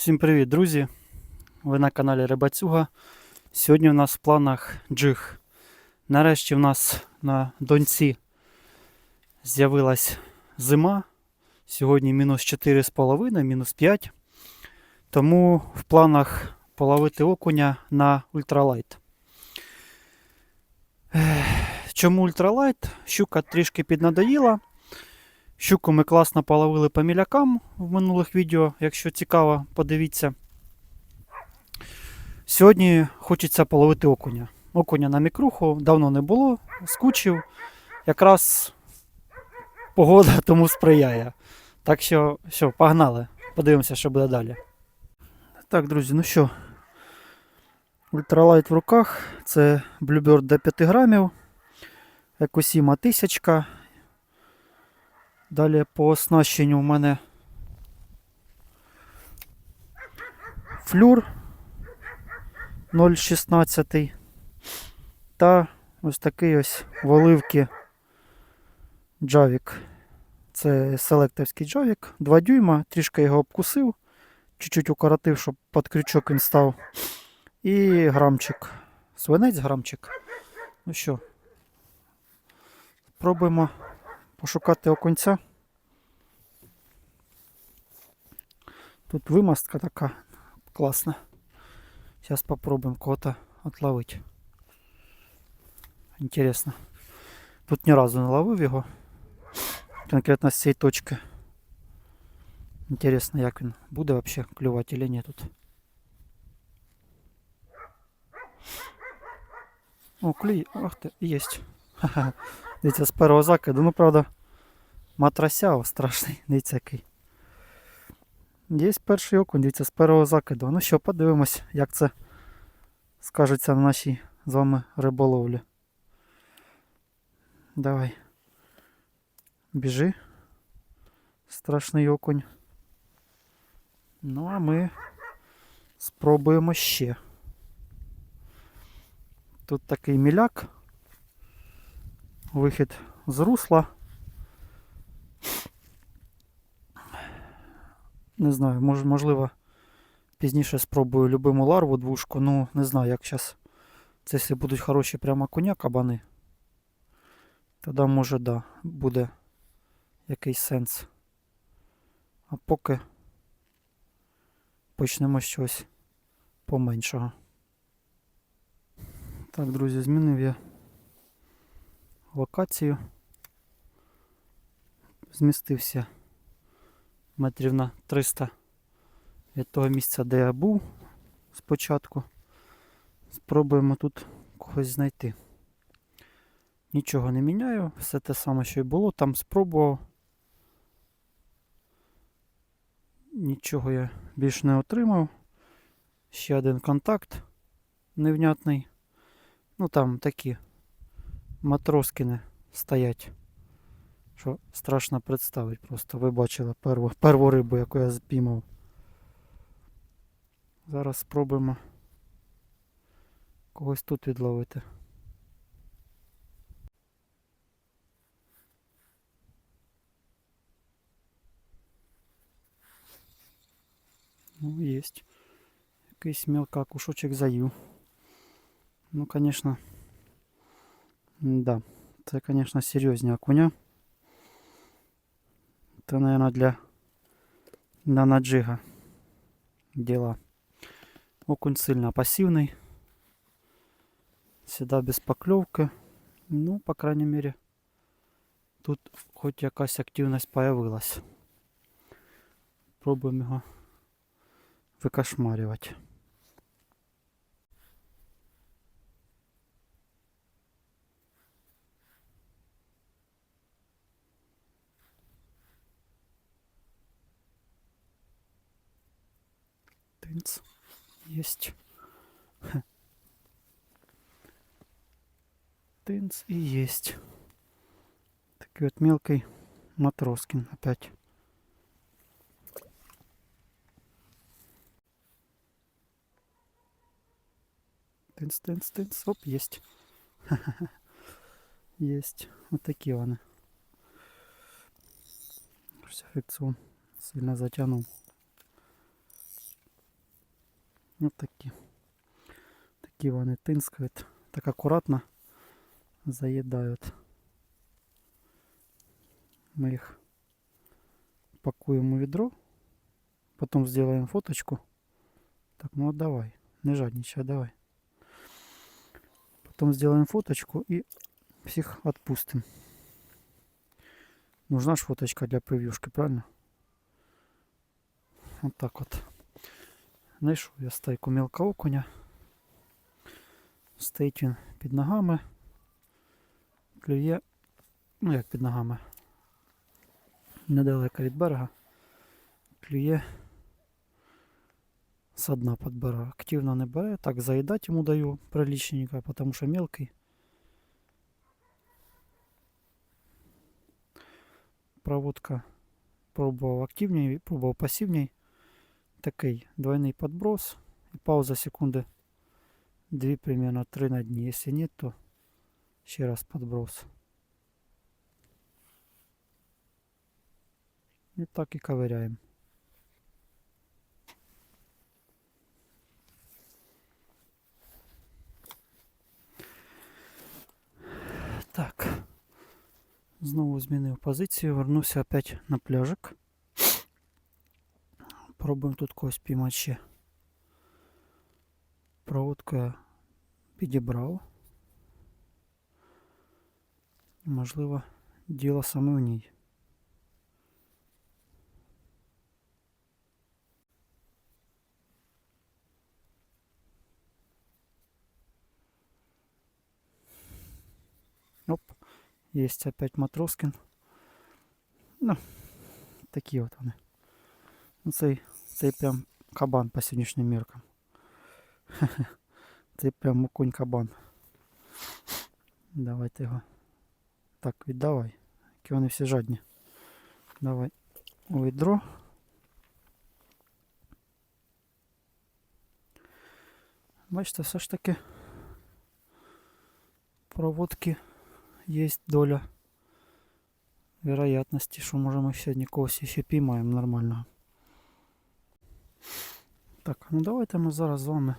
Всім привіт, друзі! Ви на каналі Рибацюга. Сьогодні у нас в планах джиг. Нарешті в нас на доньці з'явилась зима. Сьогодні мінус 4,5, мінус 5. Тому в планах половити окуня на ультралайт. Чому ультралайт? Щука трішки піднадоїла. Щуку ми класно половили по мілякам в минулих відео. Якщо цікаво, подивіться. Сьогодні хочеться половити окуня. Окуня на мікруху давно не було, скучив. Якраз погода тому сприяє. Так що, все, погнали. Подивимося, що буде далі. Так, друзі, ну що. Ультралайт в руках. Це Bluebird до 5 грамів. Екосіма 1000. Далі по оснащенню у мене флюр 0,16 та ось такий ось в оливки джавік. Це селектовський джавік, 2 дюйма, трішки його обкусив, чуть-чуть укоротив, щоб під крючок він став. І грамчик. Свинець грамчик. Ну що, пробуємо пошукати окунця. Тут вимастка така класна. Зараз попробуємо кого-то отловити. Інтересно. Тут ні разу не ловив його. Конкретно з цієї точки. Інтересно, як він буде вообще клювати чи ні тут. О, клює. Ах ти, єсть. Ха-ха. Дивіться, з першого закиду. Ну, правда, матрасяв страшний, дивіться який. Є перший окунь, дивіться, з першого закиду. Ну що, подивимось, як це скажеться на нашій з вами риболовлі. Давай. Біжи. Страшний окунь. Ну, а ми спробуємо ще. Тут такий міляк. Вихід з русла. Не знаю, мож, можливо, пізніше спробую любиму ларву двушку. Ну, не знаю, як зараз. Це якщо будуть хороші прямо коня кабани. Тоді може, да, буде якийсь сенс. А поки почнемо чогось поменшого. Так, друзі, змінив я локацію. Змістився метрів на 300 від того місця, де я був спочатку. Спробуємо тут когось знайти. Нічого не міняю, все те саме, що й було, там спробував. Нічого я більш не отримав. Ще один контакт невнятний. Ну там такі матроскини стоять. Що страшно представити просто. Ви бачили перву, перву рибу, яку я спіймав. Зараз спробуємо когось тут відловити. Ну, есть. Якийсь мелка кушочок заїв. Ну, конечно. Да. Це, конечно, серйозні окуня. Это, наверное, для нанаджига дела. Окунь сильно пассивный. Всегда без поклевки. Ну, по крайней мере, тут хоч якась активність появилась. Пробуємо його викошмарювати. Тынц. Есть. Тынц и есть. Такой вот мелкий матроскин опять. Тынц, тынц, тынц. Оп, есть. Есть. Вот такие вони. Фрикцион сильно затянул. Ось такі. Такі вони тинскають. Так акуратно заїдають. Ми їх пакуємо у відро. Потом сделаем фоточку. Так, ну давай. Не жадничай, давай. Потом сделаем фоточку и всех отпустим. Нужна ж фоточка для превьюшки, правильно? Вот так вот. Знайшов я стайку мілка окуня. Стоїть він під ногами. Клює, ну як під ногами. Недалеко від берега. Клює со дна подбираю. Активно не бере. Так, заїдати йому даю приличненько, потому що мелкий. Проводка пробував активній, пробував пасивній. Такий двойний подброс. І пауза секунди. Дві примерно три на дні. Якщо нет, то ще раз подброс. І так і ковыряем. Так. Знову змінив позицію, вернувся опять на пляжик. Пробуємо тут когось піймати ще. Проводку я підібрав. Можливо, діло саме в ній. Оп. Есть опять Матроскин. Ну, такі от вони. Ну, Цей, цей прям кабан по сьогоднішнім міркам. Цей прям окунь кабан. Давайте його. Так, віддавай. Які вони всі жадні. Давай у відро. Бачите, все ж таки проводки есть доля вероятности, что можем мы сегодня когось ще піймаємо нормально. Так, ну давайте ми зараз з вами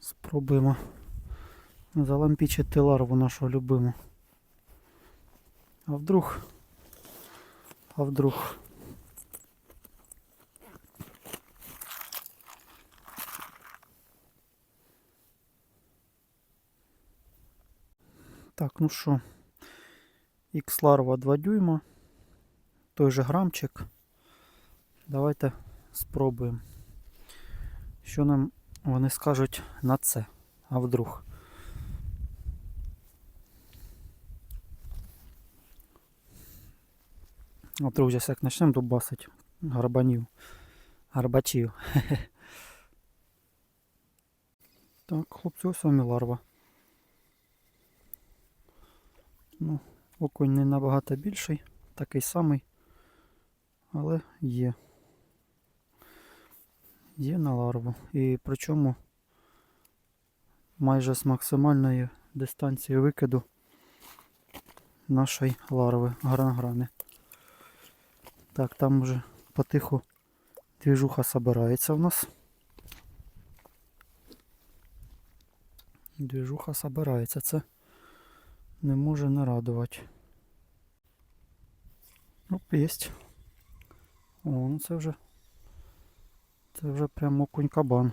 спробуємо. Залампічити ларву нашого любиму. А вдруг, а вдруг? Так, ну що, X ларва 2 дюйма, той же грамчик. Давайте спробуємо. Що нам вони скажуть на це, а вдруг. А вдруг зараз як почнемо дубасить гарбанів, гарбачів. Так, хлопці, ось вами ларва. Ну, окунь не набагато більший, такий самий, але є. Є на ларву. І причому майже з максимальної дистанції викиду нашої ларви гранграми. Так, там вже потиху двіжуха собирається в нас. Двіжуха собирається. Це не може не радувати. Оп, єсть. О, ну це вже це вже прям окунь кабан.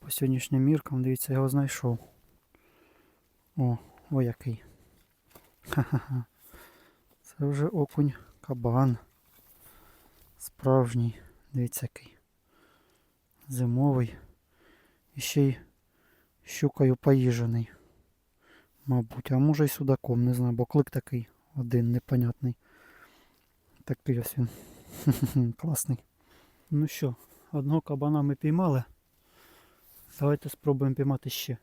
По сьогоднішнім міркам, дивіться, я його знайшов. О, о який. Ха-ха-ха. Це вже окунь кабан. Справжній. Дивіться який. Зимовий. І ще й щукою поїжений. Мабуть, а може й судаком, не знаю, бо клик такий один непонятний. Такий ось він. Класний. Ну що, одного кабана ми піймали. Давайте спробуємо піймати ще.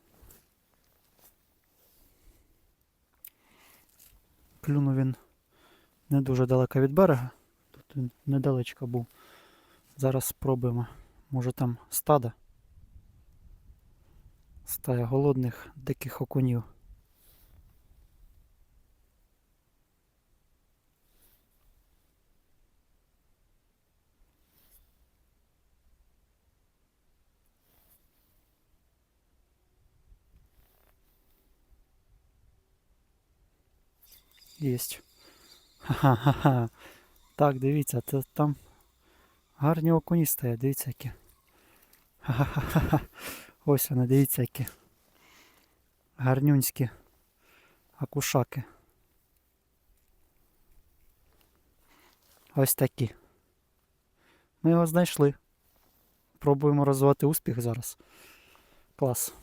Клюнув він не дуже далеко від берега. Тут він недалечко був. Зараз спробуємо. Може там стада. Стая голодних диких окунів. Єсть. Ха-ха-ха. Так, дивіться, це там гарні окуні стоять, дивіться які. Ха-ха-ха. Ось вони, дивіться які. Гарнюнські акушаки. Ось такі. Ми його знайшли. Пробуємо розвивати успіх зараз. Клас.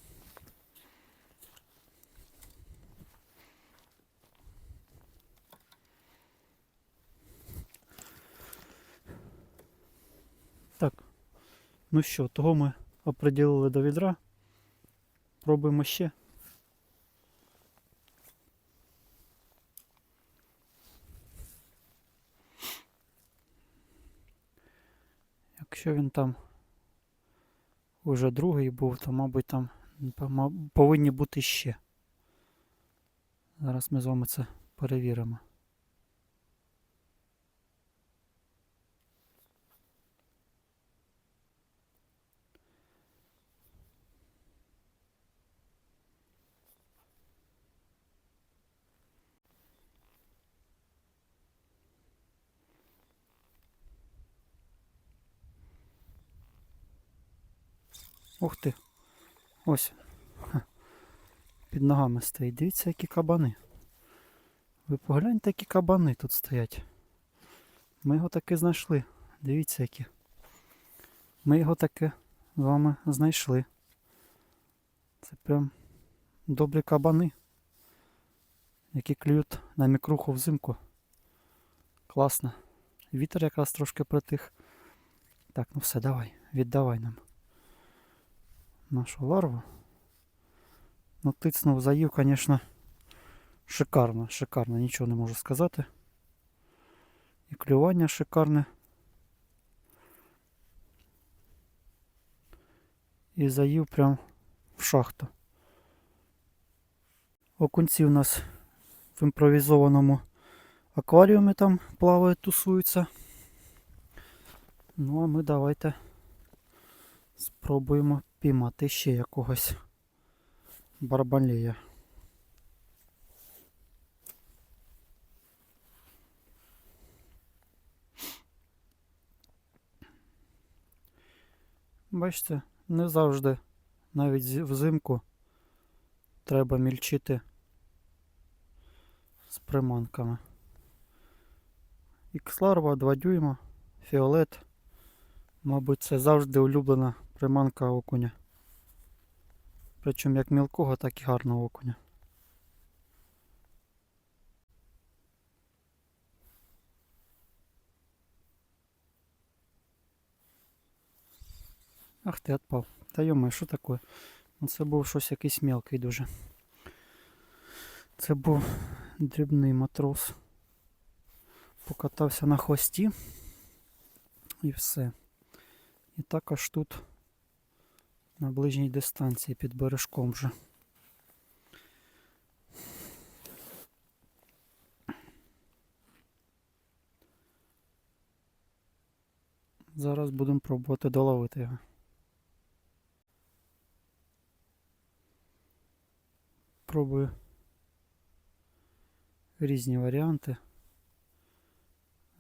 Так. Ну що, того ми оприділили до відра. Пробуємо ще. Якщо він там уже другий був, то, мабуть, там повинні бути ще. Зараз ми з вами це перевіримо. Ух ти. Ось. Під ногами стоїть. Дивіться, які кабани. Ви погляньте, які кабани тут стоять. Ми його таки знайшли. Дивіться, які. Ми його таки з вами знайшли. Це прям добрі кабани, які клюють на мікруху взимку. Класно. Вітер якраз трошки притих. Так, ну все, давай, віддавай нам нашу ларву. Ну, тицнув заїв, звісно, шикарно, шикарно, нічого не можу сказати. І клювання шикарне. І заїв прям в шахту. Окунці у нас в імпровізованому акваріумі там плавають, тусуються. Ну а ми давайте спробуємо піймати ще якогось барбалея. Бачите, не завжди, навіть взимку, треба мільчити з приманками. Іксларва 2 дюйма, фіолет. Мабуть, це завжди улюблена приманка окуня. Причому як мілкого, так і гарного окуня. Ах ти отпав. Та йома, що таке? Ну, Це був щось якийсь мелкий дуже. Це був дрібний матрос. Покатався на хвості. І все. І також тут на ближній дистанції під бережком вже. Зараз будемо пробувати доловити його. Пробую різні варіанти.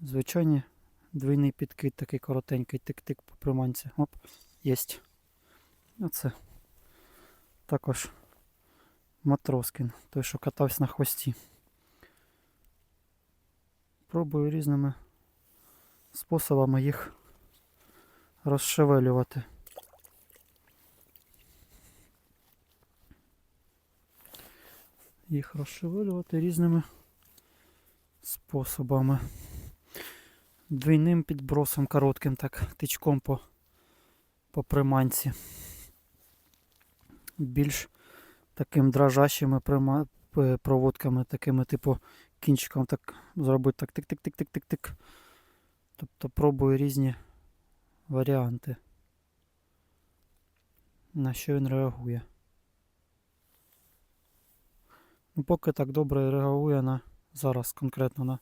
Звичайні двійний підкид такий коротенький, тик-тик по приманці. Оп, єсть. Оце також Матроскін, той, що катався на хвості. Пробую різними способами їх розшевелювати. Їх розшевелювати різними способами. Двійним підбросом коротким, так, тичком по, по приманці більш таким дрожащими проводками, такими, типу, кінчиком так зробити так тик-тик-тик-тик-тик-тик. Тобто пробую різні варіанти. На що він реагує. Ну, поки так добре реагує на зараз конкретно на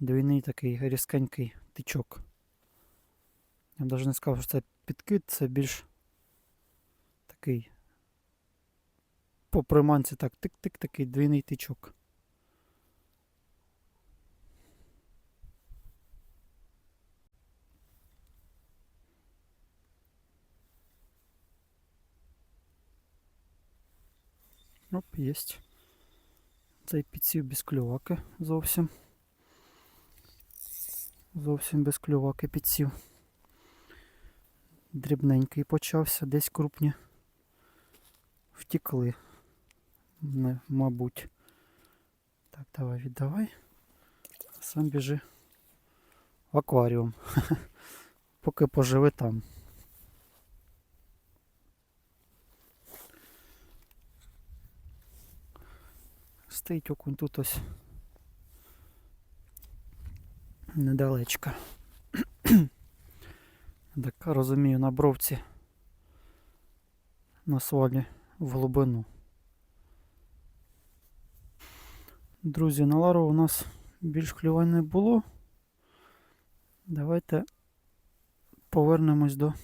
двійний такий різкенький тичок. Я б навіть не сказав, що це підкид, це більш такий по приманці так тик-тик такий двійний тичок. Оп, єсть. Цей підсів без клюваки зовсім. Зовсім без клюваки підсів. Дрібненький почався, десь крупні втікли. Не, мабуть. Так, давай, віддавай. Сам біжи в акваріум. Поки поживи там. Стоїть окунь тут ось. Недалечко. Так розумію, на бровці на свалі в глибину. Друзі, на лару у нас більш клювань не було. Давайте повернемось до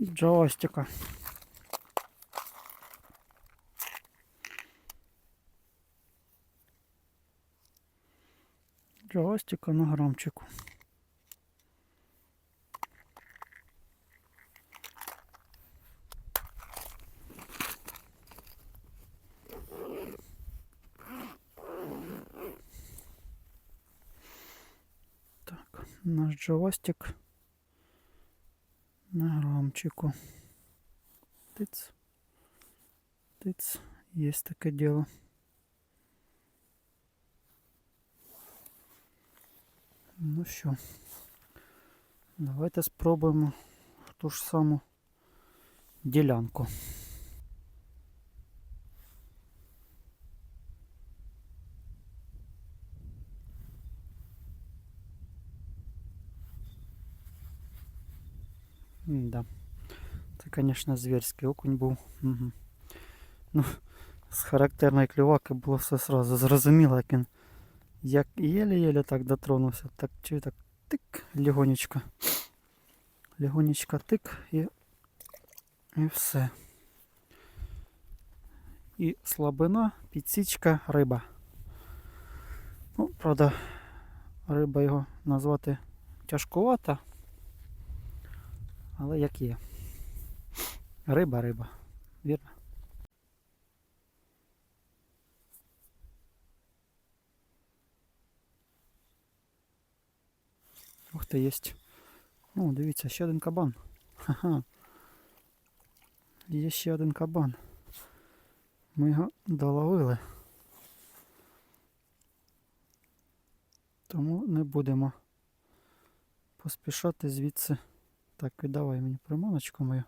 джавастика. Джавастика на грамчику. наш джавастик на грамчику. Тиц. Тиц. Есть таке діло. Ну що, давайте спробуємо ту ж саму ділянку. Да. Це, звісно, зверський окунь був. Угу. Ну, з характерної клюваки було все сразу зрозуміло, як він як єле-єле так дотронувся, так чи так тик, легонечко. Легонечко тик і, і все. І слабина, підсічка, риба. Ну, правда, риба його назвати тяжкувата. Але як є. Риба, риба, вірно? Ух ти, єсть. О, дивіться, ще один кабан. Ха-ха. Є ще один кабан. Ми його доловили. Тому не будемо поспішати звідси. Так, віддавай мені приманочку мою.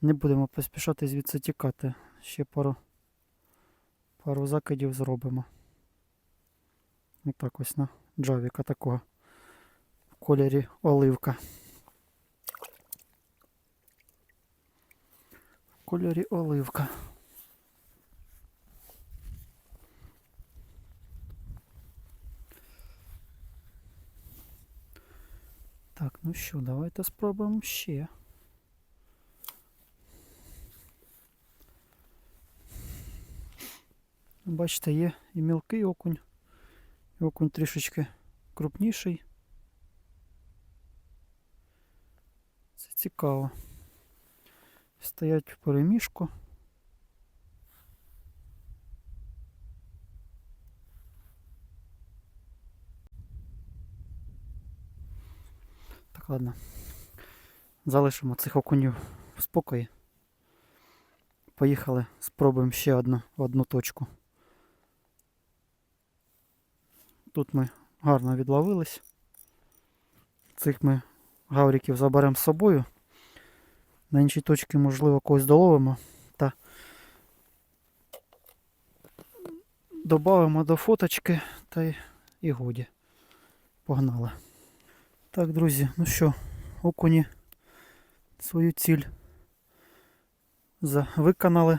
Не будемо поспішати звідси тікати. Ще пару пару закидів зробимо. Отак ось на джавіка такого в кольорі оливка. В кольорі оливка. Так, ну що, давайте спробуємо ще. Бачите, є і мілкий окунь, окунь трішечки крупніший. Це цікаво. Стоять в переміжку. Ладно. Залишимо цих окунів в спокої. Поїхали, спробуємо ще одну, одну точку. Тут ми гарно відловились. Цих ми гавриків заберемо з собою. На іншій точці, можливо, когось доловимо та додамо до фоточки та й, і годі. Погнали. Так, друзі, ну що, окуні свою ціль виконали.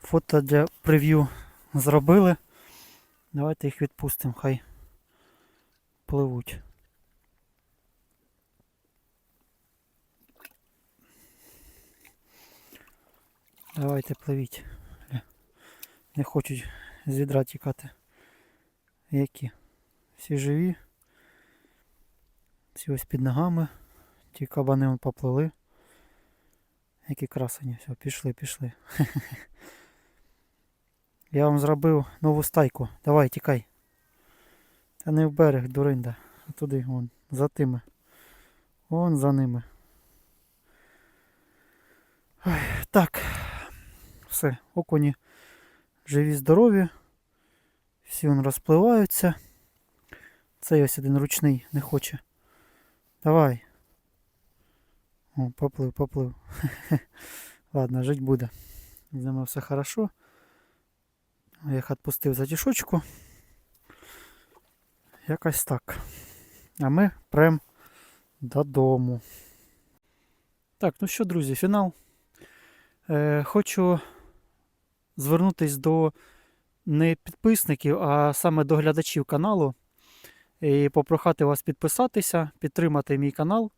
Фото для прев'ю зробили. Давайте їх відпустимо, хай пливуть. Давайте пливіть. Не хочуть з відра тікати. Які? Всі живі. Всі ось під ногами. Ті кабани поплили. Які красені. Все, пішли, пішли. Я вам зробив нову стайку. Давай, тікай. Та не в берег, дуринда. А туди, вон, за тими. Вон за ними. Ой, так. Все, окуні живі, здорові. Всі вон розпливаються. Цей ось один ручний не хоче. Давай. О, поплив, поплив. Ладно, жить буде. З ними все хорошо. Я їх відпустив за тішочку. Якось так. А ми прям додому. Так, ну що, друзі, фінал. Е, хочу звернутися до не підписників, а саме до глядачів каналу. І попрохати вас підписатися, підтримати мій канал.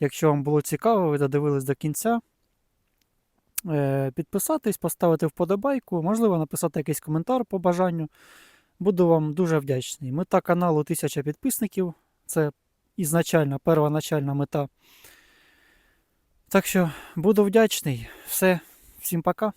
Якщо вам було цікаво, ви додивились до кінця. Е, підписатись, поставити вподобайку, можливо, написати якийсь коментар по бажанню. Буду вам дуже вдячний. Мета каналу 1000 підписників. Це ізначальна, первоначальна мета. Так що буду вдячний. Все, всім пока.